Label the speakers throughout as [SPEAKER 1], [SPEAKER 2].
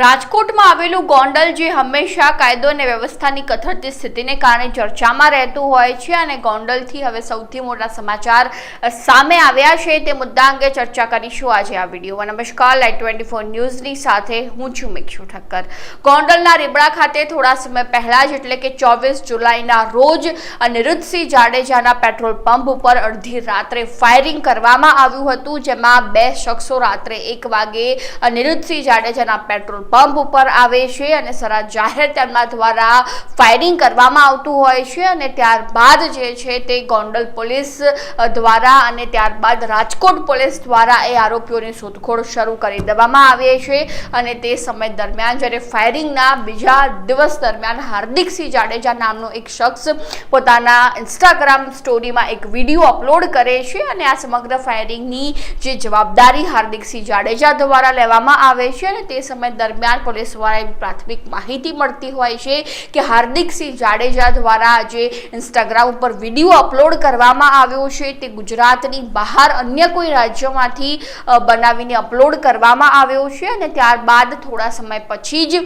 [SPEAKER 1] રાજકોટમાં આવેલું ગોંડલ જે હંમેશા કાયદો અને વ્યવસ્થાની કથળતી સ્થિતિને કારણે ચર્ચામાં રહેતું હોય છે અને ગોંડલથી હવે સૌથી મોટા સમાચાર સામે આવ્યા છે તે મુદ્દા અંગે ચર્ચા કરીશું આજે આ વિડીયોમાં. નમસ્કાર લાઈટ ટ્વેન્ટી ફોર ન્યૂઝની સાથે હું છું મિક્ષુ ઠક્કર. ગોંડલના રીબડા ખાતે થોડા સમય પહેલાં જ એટલે કે ચોવીસ જુલાઈના રોજ અનિરુદ્ધસિંહ જાડેજાના પેટ્રોલ પંપ ઉપર અડધી રાત્રે ફાયરિંગ કરવામાં આવ્યું હતું, જેમાં બે શખ્સો રાત્રે એક વાગે અનિરુદ્ધસિંહ જાડેજાના પેટ્રોલ પંપ ઉપર આવે છે અને સરા જાહેર તેમના દ્વારા ફાયરિંગ કરવામાં આવતું હોય છે અને ત્યારબાદ જે છે તે ગોંડલ પોલીસ દ્વારા અને ત્યારબાદ રાજકોટ પોલીસ દ્વારા એ આરોપીઓની શોધખોળ શરૂ કરી દેવામાં આવે છે અને તે સમય દરમિયાન જ્યારે ફાયરિંગના બીજા દિવસ દરમિયાન હાર્દિકસિંહ જાડેજા નામનો એક શખ્સ પોતાના ઇન્સ્ટાગ્રામ સ્ટોરીમાં એક વીડિયો અપલોડ કરે છે અને આ સમગ્ર ફાયરિંગની જે જવાબદારી હાર્દિકસિંહ જાડેજા દ્વારા લેવામાં આવે છે અને તે સમય પોલીસ દ્વારા એવી પ્રાથમિક માહિતી મળતી હોય છે કે હાર્દિકસિંહ જાડેજા દ્વારા જે ઇન્સ્ટાગ્રામ ઉપર વીડિયો અપલોડ કરવામાં આવ્યો છે તે ગુજરાતની બહાર અન્ય કોઈ રાજ્યમાંથી બનાવીને અપલોડ કરવામાં આવ્યો છે અને ત્યારબાદ થોડા સમય પછી જ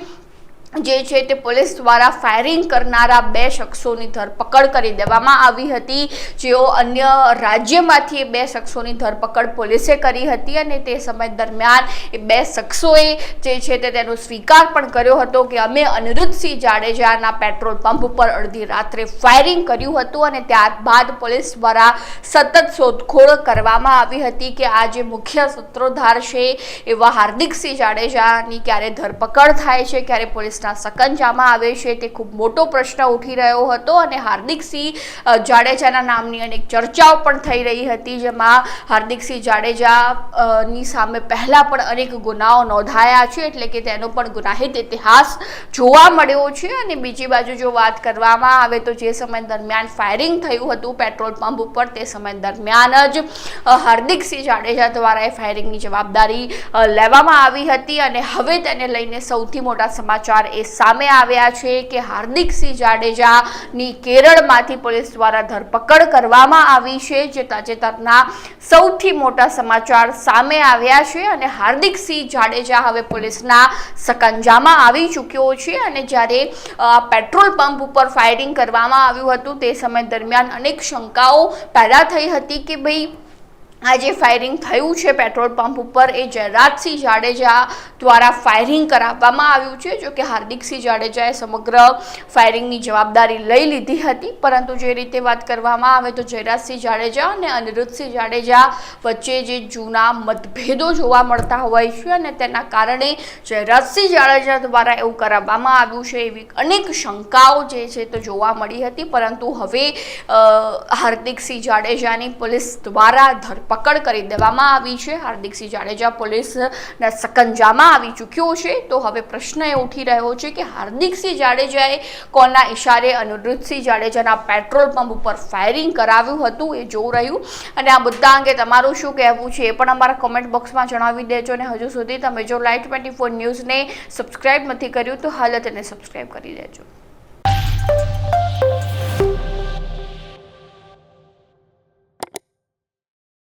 [SPEAKER 1] જે છે તે પોલીસ દ્વારા ફાયરિંગ કરનારા બે શખ્સોની ધરપકડ કરી દેવામાં આવી હતી. જેઓ અન્ય રાજ્યમાંથી બે શખ્સોની ધરપકડ પોલીસે કરી હતી અને તે સમય દરમિયાન એ બે શખ્સોએ જે છે તે તેનો સ્વીકાર પણ કર્યો હતો કે અમે અનિરુદ્ધસિંહ જાડેજાના પેટ્રોલ પંપ ઉપર અડધી રાત્રે ફાયરિંગ કર્યું હતું અને ત્યારબાદ પોલીસ દ્વારા સતત શોધખોળ કરવામાં આવી હતી કે આ જે મુખ્ય સૂત્રોધાર છે એવા હાર્દિકસિંહ જાડેજાની ક્યારે ધરપકડ થાય છે, ક્યારે પોલીસના સકંજામાં આવે છે તે ખૂબ મોટો પ્રશ્ન ઉઠી રહ્યો હતો અને હાર્દિકસિંહ જાડેજાના નામની અનેક ચર્ચાઓ પણ થઈ રહી હતી, જેમાં હાર્દિકસિંહ જાડેજા ની સામે પહેલાં પણ અનેક ગુનાઓ નોંધાયા છે, એટલે કે તેનો પણ ગુનાહિત ઇતિહાસ જોવા મળ્યો છે. અને બીજી બાજુ જો વાત કરવામાં આવે તો જે સમય દરમિયાન ફાયરિંગ થયું હતું પેટ્રોલ પંપ ઉપર, તે સમય દરમિયાન જ હાર્દિકસિંહ જાડેજા દ્વારા એ ફાયરિંગની જવાબદારી લેવામાં આવી હતી. અને હવે તેને લઈને સૌથી મોટા સમાચાર એ સામે આવ્યા છે કે હાર્દિકસિંહ જાડેજાની કેરળમાંથી પોલીસ દ્વારા ધરપકડ કરવામાં આવી છે, જે તાજેતરના સૌથી મોટા સમાચાર સામે આવ્યા છે અને હાર્દિકસિંહ જાડેજા હવે પોલીસના સકંજામાં આવી ચૂક્યો છે અને જ્યારે પેટ્રોલ પંપ ઉપર ફાયરિંગ કરવામાં આવ્યું હતું, તે સમય દરમિયાન અનેક શંકાઓ પેદા થઈ હતી કે ભાઈ આ જે ફાયરિંગ થયું છે પેટ્રોલ પંપ ઉપર. એ જયરાજસિંહ જાડેજા દ્વારા ફાયરિંગ કરાવવામાં આવ્યું છે. જો કે હાર્દિકસિંહ જાડેજાએ સમગ્ર ફાયરિંગની જવાબદારી લઈ લીધી હતી. પરંતુ જે રીતે વાત કરવામાં આવે તો જયરાજસિંહ જાડેજા અને અનિરુદ્ધસિંહ જાડેજા વચ્ચે જે જૂના મતભેદો જોવા મળતા હોય છે અને તેના કારણે જયરાજસિંહ જાડેજા દ્વારા એવું કરાવવામાં આવ્યું છે એવી અનેક શંકાઓ જે છે તે જોવા મળી હતી. પરંતુ હવે હાર્દિકસિંહ જાડેજાની પોલીસ દ્વારા ધરપકડ કરી દેવામાં આવી છે. હાર્દિકસિંહ જાડેજા પોલીસના સકંજામાં આવી ચૂક્યો છે. તો હવે પ્રશ્ન એ ઉઠી રહ્યો છે કે હાર્દિકસિંહ જાડેજાએ કોના ઇશારે અનિરુદ્ધસિંહ જાડેજાના પેટ્રોલ પંપ ઉપર ફાયરિંગ કરાવ્યું હતું એ જોવું રહ્યું. અને આ મુદ્દા અંગે તમારું શું કહેવું છે એ પણ અમારા કોમેન્ટ બોક્સમાં જણાવી દેજો અને હજુ સુધી તમે જો લાઈટ ટ્વેન્ટી ફોર ન્યૂઝને સબસ્ક્રાઈબ નથી કર્યું તો હાલ તેને સબસ્ક્રાઈબ કરી દેજો.